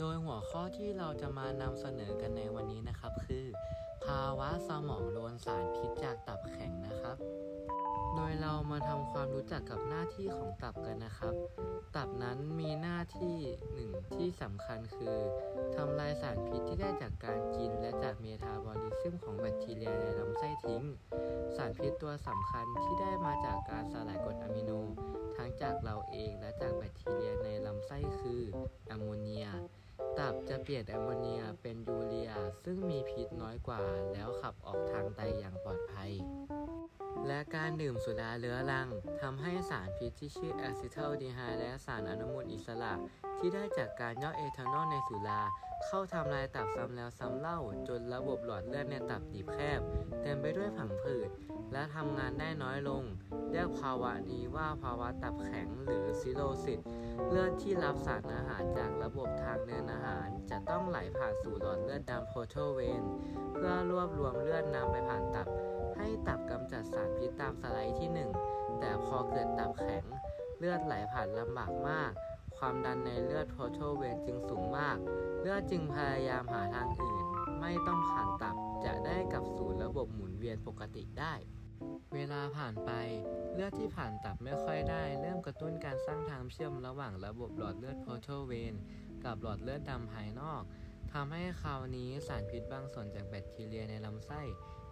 โดยหัวข้อที่เราจะมานำเสนอกันในวันนี้นะครับคือ ภาวะสมองโดนสารพิษจากตับแข็งนะครับ โดยเรามาทำความรู้จักกับหน้าที่ของตับกันนะครับ ตับนั้นมีหน้าที่หนึ่งที่สำคัญคือทำลายสารพิษที่ได้จากการกิน และจากเมตาบอลิซึมของแบคทีเรียในลำไส้ทิ้ง สารพิษตัวสำคัญที่ได้มาจากการสลายกรดอะมิโน ทั้งจากเราเองและจากแบคทีเรียในลำไส้คือแอมโมเนีย ตับจะเปลี่ยนแอมโมเนียเป็นยูเรียซึ่งมีพิษน้อยกว่า แล้วขับออกทางไตอย่างปลอดภัย และการดื่มสุราเรื้อรังทำให้สารพิษที่ชื่อแอซิทัลดีไฮและสารอนุมูลอิสระ ที่ได้จากการย่อยเอทานอลในสุรา เข้าทำลายตับซ้ำแล้วซ้ำเล่า จนระบบหลอดเลือดในตับตีบแคบ เต็มไปด้วยผังผืด และทำงานได้น้อยลง เรียกภาวะนี้ว่าภาวะตับแข็งหรือซิโรซิสเลือดที่รับสารอาหารจากระบบทางเดินอาหาร จะต้องไหลผ่านสู่หลอดเลือดดำโพโทเวนเพื่อรวบรวมเลือดนำไปผ่านตับ ให้ตับกำจัดสารพิษตามสไลด์ที่ 1 แต่พอเกิดตับแข็ง เลือดไหลผ่านลำบากมาก ความดันในเลือดโพโทเวนจึงสูงมาก เลือดจึงพยายามหาทางอื่น ไม่ต้องผ่านตับจะได้กลับสู่ระบบหมุนเวียนปกติได้ เวลาผ่านไป เลือดที่ผ่านตับไม่ค่อยได้ เริ่มกระตุ้นการสร้างทางเชื่อมระหว่างระบบหลอดเลือดโพโทเวนกับหลอดเลือดดำภายนอกทำให้คราวนี้สารพิษบางส่วนจากแบคทีเรียในลำไส้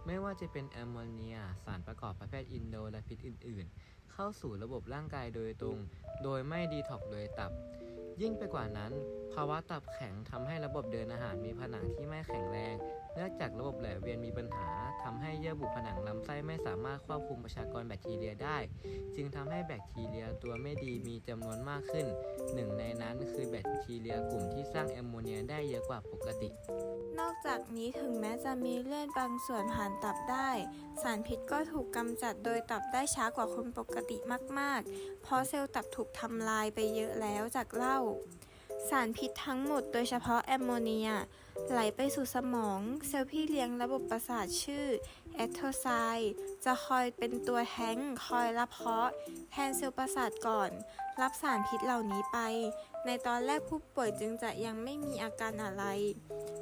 ไม่ว่าจะเป็นแอมโมเนีย สารประกอบประเภทอินโดและพิษอื่น ๆ เข้าสู่ระบบร่างกายโดยตรง โดยไม่ดีท็อกโดยตับ ยิ่งไปกว่านั้น ภาวะตับแข็งทำให้ระบบเดินอาหารมีผนังที่ไม่แข็งแรง เนื่องจากระบบไหลเวียนมีปัญหาทำให้เยื่อบุผนังลำไส้ไม่สามารถควบคุมประชากรแบคทีเรียได้ จึงทำให้แบคทีเรียตัวไม่ดีมีจำนวนมากขึ้น หนึ่งในนั้นคือ รียกลุ่มที่สร้างแอมโมเนียได้เยอะกว่าปกติ นอกจากนี้ถึงแม้จะมีเลือดบางส่วนผ่านตับได้ สารพิษก็ถูกกำจัดโดยตับได้ช้ากว่าคนปกติมาก ๆ เพราะเซลล์ตับถูกทำลายไปเยอะแล้วจากเหล้าสารพิษทั้งหมดโดยเฉพาะแอมโมเนีย ไหลไปสู่สมองเซลล์พี่เลี้ยงระบบประสาทชื่อแอตโทไซด์จะคอยเป็นตัวแท้งคอยรับเคราะ แทนเซลล์ประสาทก่อน รับสารพิษเหล่านี้ไป ในตอนแรกผู้ป่วยจึงจะยังไม่มีอาการอะไร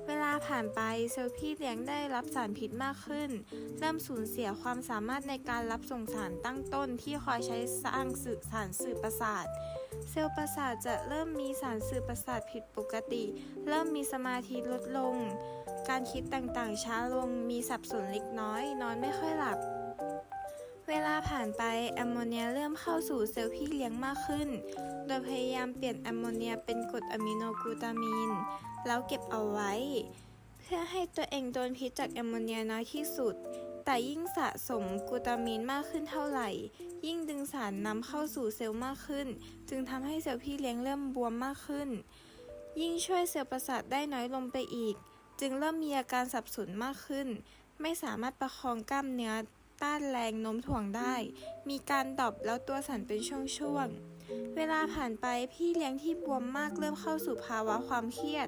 เวลาผ่านไปเซลล์พี่เลี้ยงได้รับสารพิษมากขึ้น เริ่มสูญเสียความสามารถในการรับส่งสารตั้งต้นที่คอยใช้สร้างสื่อสารสื่อประสาทเซลล์ประสาทจะเริ่มมีสารสื่อประสาทผิดปกติ เริ่มมีสมาธิลดลง การคิดต่างๆ ช้าลง มีสับสนเล็กน้อย นอนไม่ค่อยหลับ เวลาผ่านไปแอมโมเนียเริ่มเข้าสู่เซลล์พี่เลี้ยงมากขึ้น โดยพยายามเปลี่ยนแอมโมเนียเป็นกรดอะมิโนกลูตามีน แล้วเก็บเอาไว้ เพื่อให้ตัวเองโดนพิษจากแอมโมเนียน้อยที่สุด แต่ยิ่งสะสมกลูตามีนมากขึ้นเท่าไหร่ ยิ่งดึงสารนำเข้าสู่เซลล์มากขึ้น จึงทำให้เซลล์พี่เลี้ยงเริ่มบวมมากขึ้น ยิ่งช่วยเซลล์ประสาทได้น้อยลงไปอีก จึงเริ่มมีอาการสับสนมากขึ้น ไม่สามารถประคองกล้ามเนื้อต้านแรงโน้มถ่วงได้ มีการดอปแล้วตัวสั่นเป็นช่วงๆ เวลาผ่านไปพี่เลี้ยงที่บวมมากเริ่มเข้าสู่ภาวะความเครียด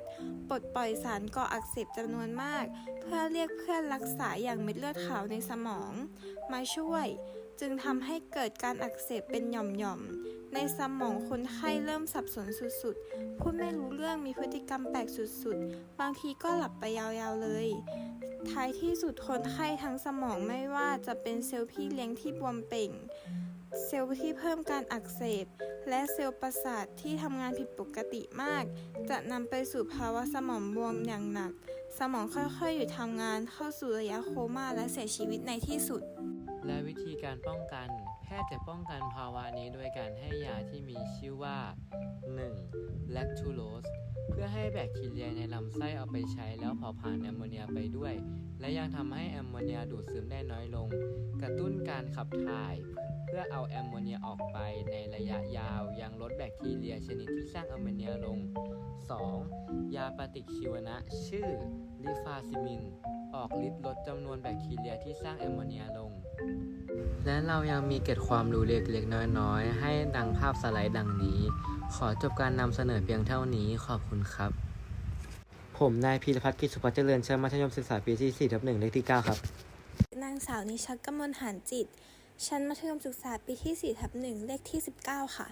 ปลดปล่อยสารก่ออักเสบจำนวนมาก เพื่อเรียกเพื่อนรักษาอย่างเม็ดเลือดขาวในสมอง มาช่วย จึงทำให้เกิดการอักเสบเป็นหย่อมๆ ในสมองคนไข้เริ่มสับสนสุดๆ พูดไม่รู้เรื่องมีพฤติกรรมแปลกสุดๆ บางทีก็หลับไปยาวๆเลย ท้ายที่สุดคนไข้ทั้งสมองไม่ว่าจะเป็นเซลล์พี่เลี้ยงที่บวมเป่ง เซลล์ที่เพิ่มการอักเสบ และเซลล์ประสาทที่ทำงานผิดปกติมาก จะนำไปสู่ภาวะสมองบวมอย่างหนัก สมองค่อยๆหยุดทำงานเข้าสู่ระยะโคม่าและเสียชีวิตในที่สุด และวิธีการป้องกัน พทย์จะป้องกันภาวะนี้โดยการให้ยาที่มีชื่อว่า 1. lactulose เพื่อให้แบคทีเรียในลำไส้เอาไปใช้แล้วเผาผลาญแอมโมเนียไปด้วย และยังทำให้แอมโมเนียดูดซึมได้น้อยลง กระตุ้นการขับถ่าย เพื่อเอาแอมโมเนียออกไปในระยะยาว ยังลดแบคทีเรียชนิดที่สร้างแอมโมเนียลง 2. ยาปฏิชีวนะ ชื่อลิฟาซิมิน ออกฤทธิ์ลดจำนวนแบคทีเรียที่สร้างแอมโมเนียลง และเรายังมีเกร็ดความรู้เล็กๆน้อยๆ ให้ดังภาพสไลด์ดังนี้ ขอจบการนำเสนอเพียงเท่านี้ขอบคุณครับ ผมนายพีรพัฒน์กิจสุภัทรเจริญชั้นมัธยมศึกษาปีที่4ทับ1เลขที่ 9 ครับ นางสาวนิชักกมลหานจิต ชั้นมัธยมศึกษาปีที่4ทับ1เลขที่ 19 ค่ะ